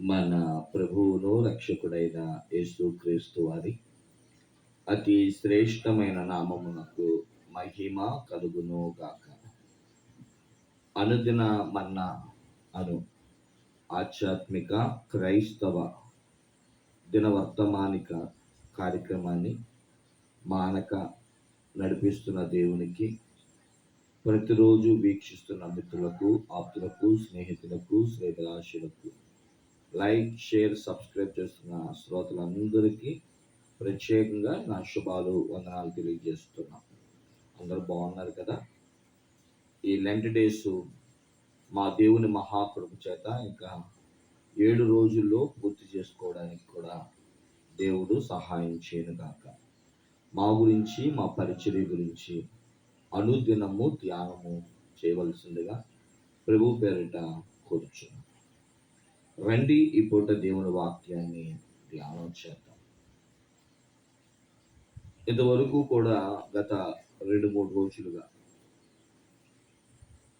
మన ప్రభువును రక్షకుడైన యేసుక్రీస్తు వారి అతి శ్రేష్టమైన నామమునకు మహిమ కలుగును గాక. అనుదిన మన్న అను ఆధ్యాత్మిక క్రైస్తవ దినవర్తమానిక కార్యక్రమాన్ని మానక నడిపిస్తున్న దేవునికి ప్రతిరోజు వీక్షిస్తున్న మిత్రులకు ఆప్తులకు స్నేహితులకు శ్రేభిలాషులకు లైక్ షేర్ సబ్స్క్రైబ్ చేస్తున్న శ్రోతలందరికీ ప్రత్యేకంగా నా శుభాలు వందనాలు తెలియజేస్తున్నాను అందరూ బాగున్నారు కదా? ఈ లెంట్ డేస్ మా దేవుని మహాకృప చేత ఇంకా ఏడు రోజుల్లో పూర్తి చేసుకోవడానికి కూడా దేవుడు సహాయం చేయను గాక. మా గురించి మా పరిచర్య గురించి అనుదినము ధ్యానము చేయవలసిందిగా ప్రభు పేరిట కూర్చున్నాం. రండి ఈ పూట దేవుని వాక్యాన్ని ధ్యానం చేద్దాం. ఇంతవరకు కూడా గత రెండు మూడు రోజులుగా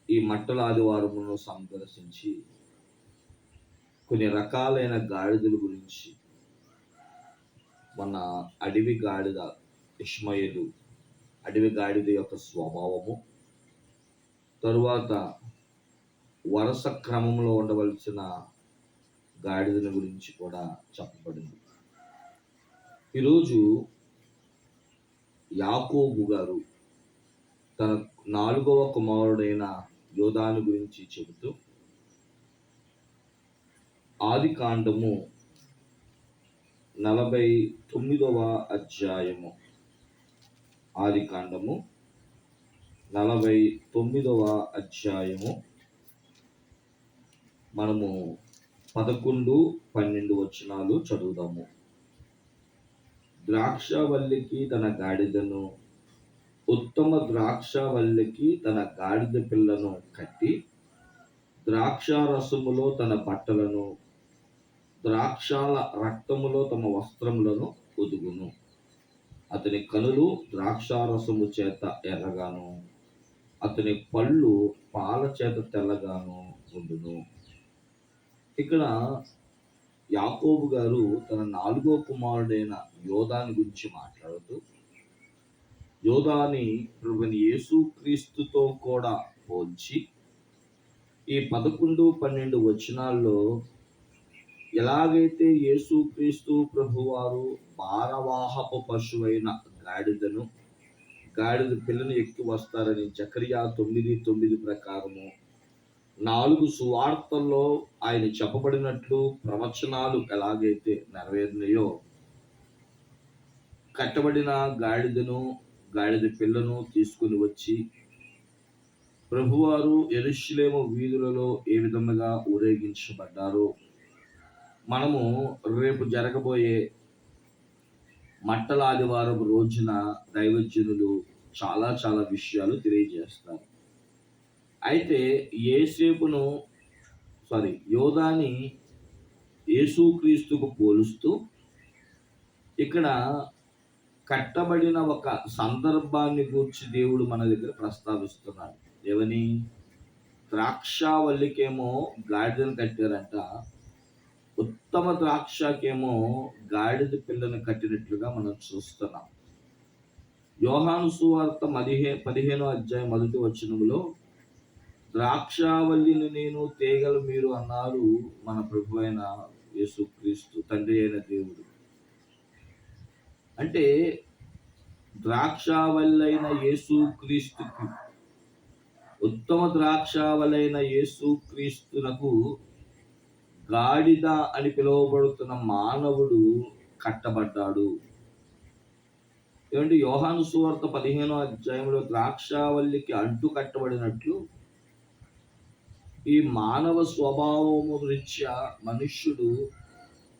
ఈ మట్టల ఆదివారమును సందర్శించి కొన్ని రకాలైన గాడిదల గురించి మన అడవి గాడిద ఇష్మయులు అడవి గాడిద యొక్క స్వభావము తరువాత వరుస క్రమంలో ఉండవలసిన గాడిదల గురించి కూడా చెప్పబడింది. ఈరోజు యాకోబు గారు తన నాలుగవ కుమారుడైన యోధాను గురించి చెబుతూ ఆది కాండము నలభై తొమ్మిదవ అధ్యాయము. ఆది కాండము నలభై తొమ్మిదవ అధ్యాయము. మనము పదకొండు పన్నెండు వచనాలు చదువుదాము. ద్రాక్షవల్లికి తన గాడిదను ఉత్తమ ద్రాక్షవల్లికి తన గాడిద పిల్లను కట్టి ద్రాక్ష రసములో తన బట్టలను ద్రాక్షాల రక్తములో తమ వస్త్రములను ఉదుగును అతని కనులు ద్రాక్షారసము చేత ఎర్రగాను అతని పళ్ళు పాల చేత తెల్లగాను ఉండును. ఇక్కడ యాకోబు గారు తన నాలుగో కుమారుడైన యోధాని గురించి మాట్లాడుతూ యోధాని ప్రభుని యేసుక్రీస్తుతో కూడా పోల్చి ఈ పదకొండు పన్నెండు వచనాల్లో ఎలాగైతే యేసుక్రీస్తు ప్రభువారు భారవాహపు పశువైన గాడిదను గాడిద పిల్లను ఎక్కి వస్తారని చక్రియా తొమ్మిది తొమ్మిది ప్రకారము నాలుగు సువార్తల్లో ఆయన చెప్పబడినట్లు ప్రవచనాలు ఎలాగైతే నెరవేరినాయో కట్టబడిన గాడిదను గాడిద పిల్లను తీసుకుని వచ్చి ప్రభువారు ఎరుషులేము వీధులలో ఏ విధముగా ఊరేగించబడ్డారో మనము రేపు జరగబోయే మట్టల ఆదివారం రోజున దైవజనులు చాలా చాలా విషయాలు తెలియజేస్తారు. అయితే ఏసేపును సారీ యోధాని యేసుక్రీస్తుకు పోలుస్తూ ఇక్కడ కట్టబడిన ఒక సందర్భాన్ని గురించి దేవుడు మన దగ్గర ప్రస్తావిస్తున్నాడు. ఏమని ద్రాక్షవల్లికేమో గాడిదను కట్టారంట. ఉత్తమ ద్రాక్షకేమో గాడిద పిల్లను కట్టినట్లుగా మనం చూస్తున్నాం. యోహాను సువార్త పదిహే పదిహేనో అధ్యాయం మొదటి వచనంలో ద్రాక్షావల్లిని నేను తేగలు మీరు అన్నారు మన ప్రభు అయిన యేసుక్రీస్తు తండ్రి అయిన దేవుడు. అంటే ద్రాక్షావల్లైన యేసుక్రీస్తుకు ఉత్తమ ద్రాక్షావలైన యేసుక్రీస్తునకు గాడిద అని పిలువబడుతున్న మానవుడు కట్టబడ్డాడు. ఏమంటే యోహాను సువార్త పదిహేనో అధ్యాయంలో ద్రాక్షావల్లికి అంటు కట్టబడినట్లు ఈ మానవ స్వభావము రీత్యా మనుష్యుడు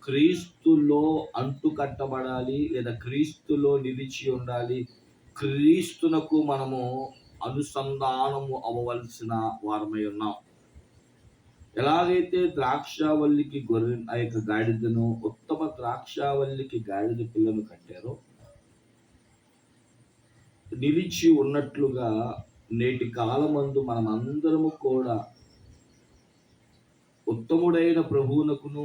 క్రీస్తులో అంటు కట్టబడాలి లేదా క్రీస్తులో నిలిచి ఉండాలి. క్రీస్తునకు మనము అనుసంధానము అవ్వవలసిన వారమై ఉన్నాం. ఎలాగైతే ద్రాక్షావల్లికి గొర్రె ఆ యొక్క గాడిదను ఉత్తమ ద్రాక్షావల్లికి గాడిద పిల్లను కట్టారో నిలిచి ఉన్నట్లుగా నేటి కాలమందు మనం అందరము కూడా ఉత్తముడైన ప్రభువునకును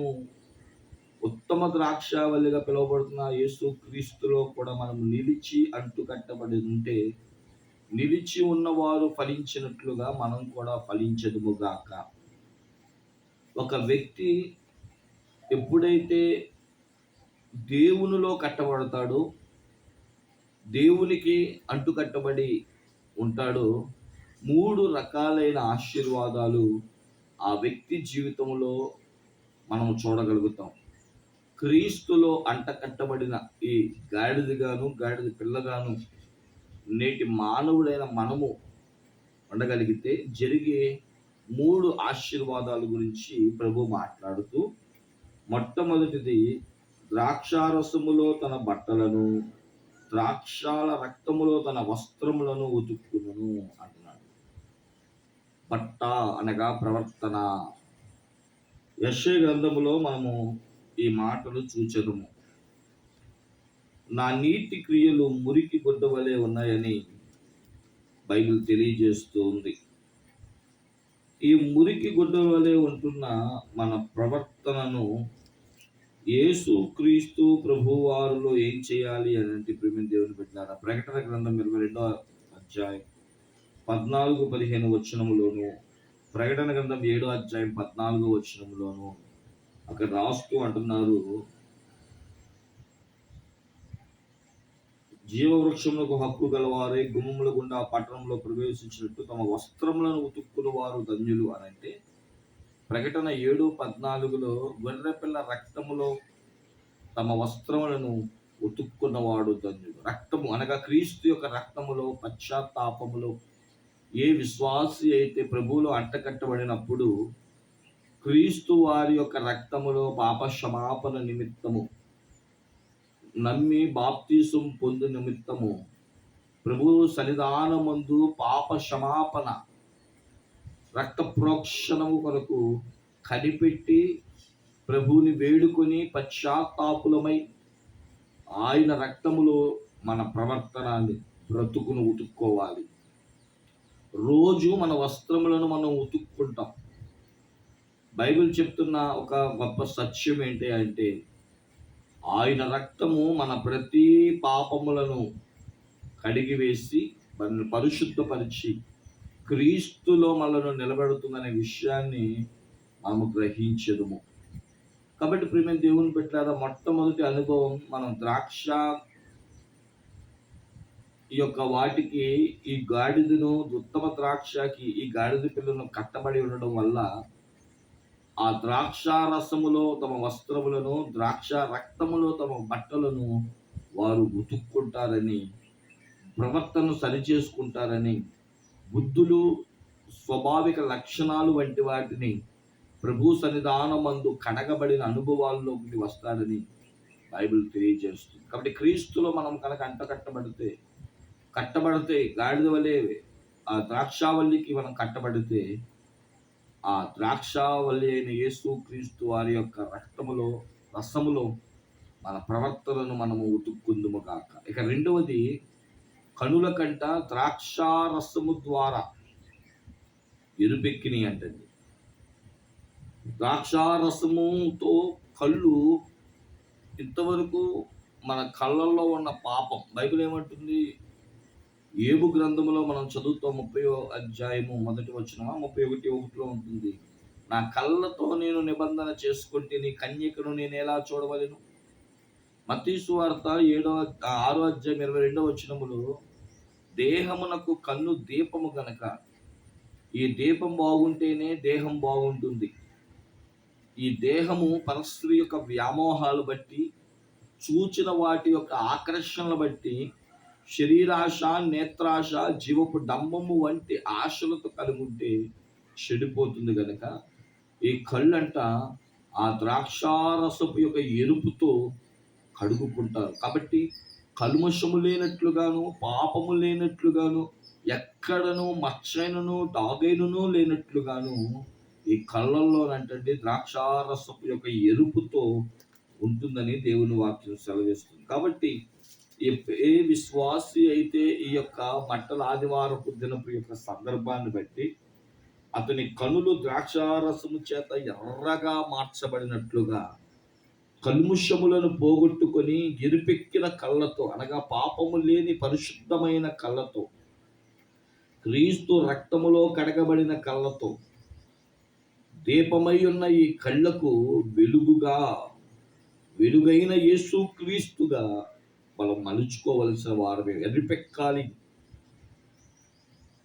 ఉత్తమ ద్రాక్షావల్లిగా పిలువబడుతున్న యేసు క్రీస్తులో కూడా మనం నిలిచి అంటు కట్టబడి ఉంటే నిలిచి ఉన్నవారు ఫలించినట్లుగా మనం కూడా ఫలించదుముగాక ఒక వ్యక్తి ఎప్పుడైతే దేవునిలో కట్టబడతాడో దేవునికి అంటుకట్టబడి ఉంటాడో మూడు రకాలైన ఆశీర్వాదాలు ఆ వ్యక్తి జీవితంలో మనం చూడగలుగుతాం. క్రీస్తులో అంటకట్టబడిన ఈ గాడిదగాను గాడిద పిల్లగాను నేటి మానవుడైన మనము ఉండగలిగితే జరిగే మూడు ఆశీర్వాదాల గురించి ప్రభు మాట్లాడుతూ మొట్టమొదటిది ద్రాక్షారసములో తన బట్టలను ద్రాక్షాల రక్తములో తన వస్త్రములను ఉతుక్కును అంటున్నాడు. పట్ట అనగా ప్రవర్తన. యశ గ్రంథములో మనము ఈ మాటలు చూచదుము. నా నీటి క్రియలు మురికి గుడ్డ వలె ఉన్నాయని బైబిల్ తెలియజేస్తూ ఉంది ఈ మురికి గుడ్డ వలె ఉంటున్న మన ప్రవర్తనను యేసు క్రీస్తు ప్రభువారులో ఏం చేయాలి అని అంటే ప్రేమ దేవుని పెట్టినారా ప్రకటన గ్రంథం ఇరవై రెండో అధ్యాయం. పద్నాలుగు పదిహేను వచనములోను ప్రకటన గ్రంథం ఏడో అధ్యాయం పద్నాలుగో వచనములోను అక్కడ రాస్తూ అంటున్నారు జీవవృక్షములకు హక్కు గలవారే గుమ్మముల గుండా పట్టణంలో ప్రవేశించినట్టు తమ వస్త్రములను ఉతుక్కుని వారు ధన్యులు అని అంటే ప్రకటన ఏడు పద్నాలుగులో గొర్రెపిల్ల రక్తములో తమ వస్త్రములను ఉతుక్కున్నవాడు ధన్యుడు. రక్తము అనగా క్రీస్తు యొక్క రక్తములో పశ్చాత్తాపములో ఏ విశ్వాసి అయితే ప్రభువులో అంటకట్టబడినప్పుడు క్రీస్తు వారి యొక్క రక్తములో పాప క్షమాపణ నిమిత్తము నమ్మి బాప్తీసం పొందు నిమిత్తము ప్రభు సన్నిధానమందు పాప క్షమాపణ రక్త ప్రోక్షణము కొరకు కనిపెట్టి ప్రభువుని వేడుకొని పశ్చాత్తాపులమై ఆయన రక్తములో మన ప్రవర్తనాన్ని బ్రతుకును ఉతుక్కోవాలి. రోజు మన వస్త్రములను మనం ఉతుక్కుంటాం. బైబిల్ చెప్తున్న ఒక గొప్ప సత్యం ఏంటి అంటే ఆయన రక్తము మన ప్రతి పాపములను కడిగివేసి మనల్ని పరిశుద్ధపరిచి క్రీస్తులో మనను నిలబెడుతుందనే విషయాన్ని మనము గ్రహించదుము. కాబట్టి ప్రేమ దేవుని పెట్టారా మొట్టమొదటి అనుభవం మనం ద్రాక్ష ఈ యొక్క వాటికి ఈ గాడిదను ఉత్తమ ద్రాక్షకి ఈ గాడిద పిల్లలను కట్టబడి ఉండడం వల్ల ఆ ద్రాక్ష రసములో తమ వస్త్రములను ద్రాక్ష రక్తములో తమ బట్టలను వారు ఉతుక్కుంటారని ప్రవర్తనను సరిచేసుకుంటారని బుద్ధులు స్వాభావిక లక్షణాలు వంటి వాటిని ప్రభు సన్నిధానమందు కడగబడిన అనుభవాల్లోకి వస్తాడని బైబిల్ తెలియజేస్తుంది. కాబట్టి క్రీస్తులో మనం కనుక అంటకట్టబడితే కట్టబడితే గాడిద వలె ఆ ద్రాక్షావల్లికి మనం కట్టబడితే ఆ ద్రాక్షావల్లి అయిన యేసు క్రీస్తు వారి యొక్క రక్తములో రసములో మన ప్రవర్తనను మనము ఉతుక్కుందుము కాక ఇక రెండవది కనుల కంట ద్రాక్షారసము ద్వారా ఎరుపెక్కిని అంటండి. ద్రాక్షారసముతో కళ్ళు ఇంతవరకు మన కళ్ళల్లో ఉన్న పాపం. బైబిల్ ఏమంటుంది? ఏబు గ్రంథంలో మనం చదువుతాం ముప్పై అధ్యాయము మొదటి వచ్చిన ముప్పై ఒకటి ఒకటిలో ఉంటుంది. నా కళ్ళతో నేను నిబంధన చేసుకుంటే నీ కన్యకను నేను ఎలా చూడవలను? మతీసు వార్త ఏడో ఆరో అధ్యాయం ఇరవై రెండో వచ్చినములు దేహమునకు కన్ను దీపము గనక ఈ దీపం బాగుంటేనే దేహం బాగుంటుంది. ఈ దేహము పరస్త్రీ యొక్క వ్యామోహాలు బట్టి చూచిన వాటి యొక్క ఆకర్షణలు బట్టి శరీరాశ నేత్రాశ జీవపు డంబము వంటి ఆశలతో కలిగి చెడిపోతుంది కనుక ఈ కళ్ళంట ఆ ద్రాక్షారసపు యొక్క ఎరుపుతో కడుగుకుంటారు. కాబట్టి కల్మషము లేనట్లుగాను పాపము లేనట్లుగాను ఎక్కడనో మచ్చైనను డాగైనను లేనట్లుగాను ఈ కళ్ళల్లోనంటే ద్రాక్షారసపు యొక్క ఎరుపుతో ఉంటుందని దేవుని వాక్యం సెలవిస్తుంది. కాబట్టి ఏ విశ్వాసి అయితే ఈ యొక్క మట్టల ఆదివారపు దినపు యొక్క సందర్భాన్ని బట్టి అతని కనులు ద్రాక్షారసము చేత ఎర్రగా మార్చబడినట్లుగా కల్ముషములను పోగొట్టుకొని ఎరుపెక్కిన కళ్ళతో అనగా పాపము లేని పరిశుద్ధమైన కళ్ళతో క్రీస్తు రక్తములో కడగబడిన కళ్ళతో దీపమై ఉన్న ఈ కళ్ళకు వెలుగుగా వెలుగైన యేసు క్రీస్తుగా మనం మలుచుకోవలసిన వారమే. ఎర్రిపెక్కాలి.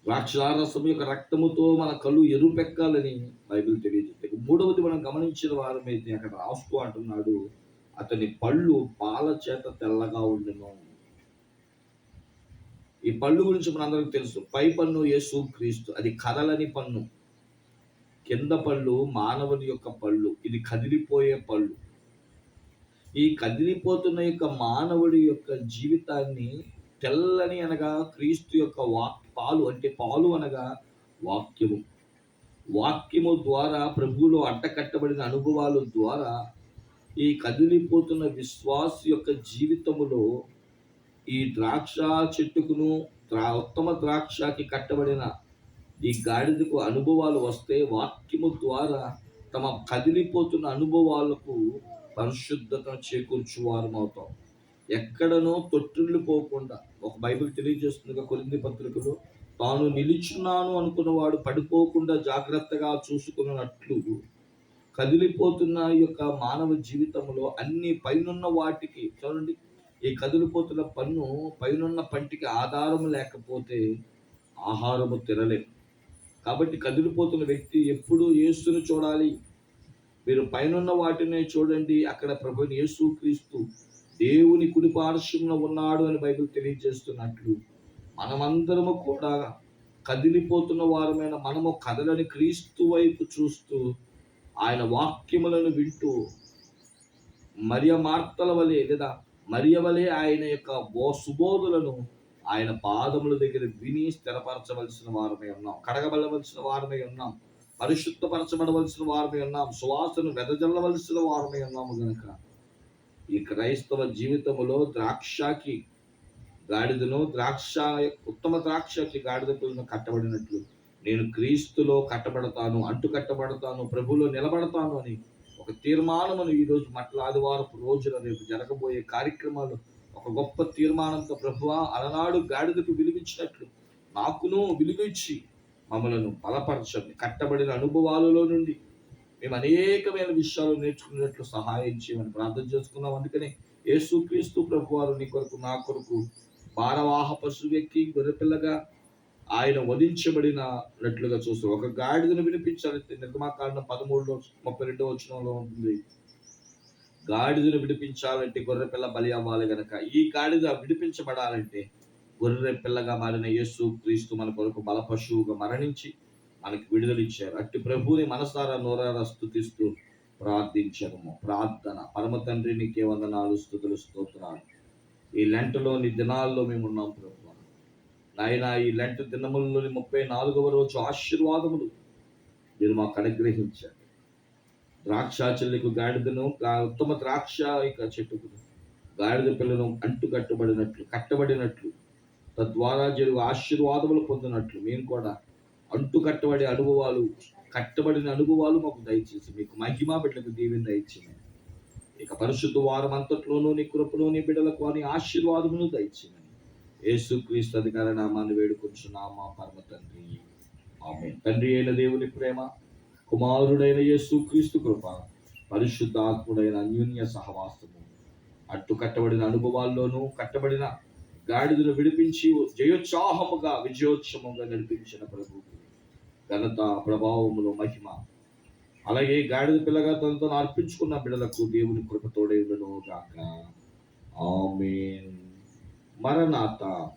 ద్రాక్షారసం యొక్క రక్తముతో మన కళ్ళు ఎరుపెక్కాలని బైబిల్ తెలియజేస్తుంది మూడవది మనం గమనించిన వారమైతే అక్కడ రాస్తూ అంటున్నాడు. అతని పళ్ళు పాల చేత తెల్లగా ఉండను. ఈ పళ్ళు గురించి మనందరికి తెలుసు. పై పన్ను యేసు క్రీస్తు. అది కదలని పన్ను. కింద పళ్ళు మానవుని యొక్క పళ్ళు. ఇది కదిలిపోయే పళ్ళు. ఈ కదిలిపోతున్న యొక్క మానవుడి యొక్క జీవితాన్ని తెల్లని అనగా క్రీస్తు యొక్క వాక్ పాలు అంటే పాలు అనగా వాక్యము. వాక్యము ద్వారా ప్రభువులో అడ్డకట్టబడిన అనుభవాల ద్వారా ఈ కదిలిపోతున్న విశ్వాస యొక్క జీవితములో ఈ ద్రాక్ష చెట్టుకును ద్రా ఉత్తమ ద్రాక్షకి కట్టబడిన ఈ గాడిదకు అనుభవాలు వస్తే వాక్యము ద్వారా తమ కదిలిపోతున్న అనుభవాలకు పరిశుద్ధతను చేకూర్చు వారం అవుతాం. ఎక్కడనో తొట్టిళ్ళు పోకుండా ఒక బైబిల్ తెలియజేస్తుందిగా కొరింది పత్రికలో తాను నిలుచున్నాను అనుకున్నవాడు పడిపోకుండా జాగ్రత్తగా చూసుకున్నట్లు కదిలిపోతున్న యొక్క మానవ జీవితంలో అన్ని పైనున్న వాటికి చూడండి ఈ కదిలిపోతున్న పన్ను పైనున్న పంటికి ఆధారం లేకపోతే ఆహారము తినలేము కాబట్టి కదిలిపోతున్న వ్యక్తి ఎప్పుడు యేసును చూడాలి మీరు పైనున్న వాటినే చూడండి. అక్కడ ప్రభుని యేసు క్రీస్తు దేవుని కుడి పార్శ్వంలో ఉన్నాడు అని బైబిల్ తెలియజేస్తున్నట్లు. మనమందరము కూడా కదిలిపోతున్న వారమైన మనము కదలని క్రీస్తు వైపు చూస్తూ ఆయన వాక్యములను వింటూ మరియ మార్తల వలె లేదా మరియ వలె ఆయన యొక్క బో సుబోధులను ఆయన పాదముల దగ్గర విని స్థిరపరచవలసిన వారమై ఉన్నాం. కడగబడవలసిన వారమై ఉన్నాం. పరిశుద్ధపరచబడవలసిన వారమై ఉన్నాం సువాసను వెదజల్లవలసిన వారమై ఉన్నాము గనుక. ఈ క్రైస్తవ జీవితంలో ద్రాక్షకి గాడిదను ద్రాక్ష ఉత్తమ ద్రాక్షకి గాడిద పిల్లను కట్టబడినట్లు నేను క్రీస్తులో కట్టబడతాను అంటు కట్టబడతాను ప్రభులో నిలబడతాను అని ఒక తీర్మానమును ఈరోజు మట్ల ఆదివారపు రోజున రేపు జరగబోయే కార్యక్రమాలు ఒక గొప్ప తీర్మానంతో ప్రభువ అలనాడు గాడిదకు విలువించినట్లు నాకును విలువించి మమ్మలను బలపరచండి. కట్టబడిన అనుభవాలలో నుండి మేము అనేకమైన విషయాలు నేర్చుకునేట్లు సహాయం చేయమని ప్రార్థన చేసుకున్నాం. అందుకనే యేసుక్రీస్తు ప్రభు వారు నీ కొరకు నా కొరకు భారవాహ పశువు ఎక్కి గొర్రెపిల్లగా ఆయన వధించబడినట్లుగా చూస్తారు ఒక గాడిదను వినిపించాలి నిర్మాకాండం పదమూడులో ముప్పై రెండో వచనంలో ఉంటుంది. గాడిదను విడిపించాలంటే గొర్రె పిల్ల బలి అవ్వాలి గనక. ఈ గాడిద విడిపించబడాలంటే గొర్రె పిల్లగా మారిన యేసు క్రీస్తు మన కొరకు బల పశువుగా మరణించి మనకి విడుదలిచ్చారు అట్టి ప్రభువుని మనసారా నోరారా స్థుతిస్తూ ప్రార్థించడము. ప్రార్థన. పరమ తండ్రి నీకే వందనాలు స్థుతులు స్తోత్రాలు. ఈ లెంటలోని దినాల్లో మేము ఉన్నాం ప్రభు నాయన ఈ లెంట దినములలోని ముప్పై నాలుగవ రోజు ఆశీర్వాదములు మీరు మాకు అనుగ్రహించారు. ద్రాక్ష చెల్లికు గాడిదను ఉత్తమ ద్రాక్ష ఇక చెట్టుకు గాడిద పిల్లను అంటు కట్టబడినట్లు కట్టబడినట్లు తద్వారా జరుగు ఆశీర్వాదములు పొందినట్లు మేము కూడా అంటు కట్టబడే అనుభవాలు కట్టబడిన అనుభవాలు మాకు దయచేసి మీకు మహిమా బిడ్డలకు దీవెన దయచేయండి. ఇక పరిశుద్ధ వారం అంతట్లోనూ నీ కృపలో నీ బిడ్డలకు అని ఆశీర్వాదమును దయచేయండి. యేసు క్రీస్తు అధికార నామాన్ని వేడుకొంచున్నామా పరమ తండ్రి. ఆమె తండ్రి అయిన దేవుని ప్రేమ కుమారుడైన యేసు క్రీస్తు కృప పరిశుద్ధాత్ముడైన అన్యోన్య సహవాసము అట్టు కట్టబడిన అనుభవాల్లోనూ కట్టబడిన గాడిదను విడిపించి జయోత్సాహముగా విజయోత్సవంగా నడిపించిన ప్రభు. ఘనత ప్రభావములు మహిమ. అలాగే గాడిద పిల్లగా తనతో అర్పించుకున్న బిడలకు దేవుని కృపతోడే కాక గాక ఆమేన్. మరణాత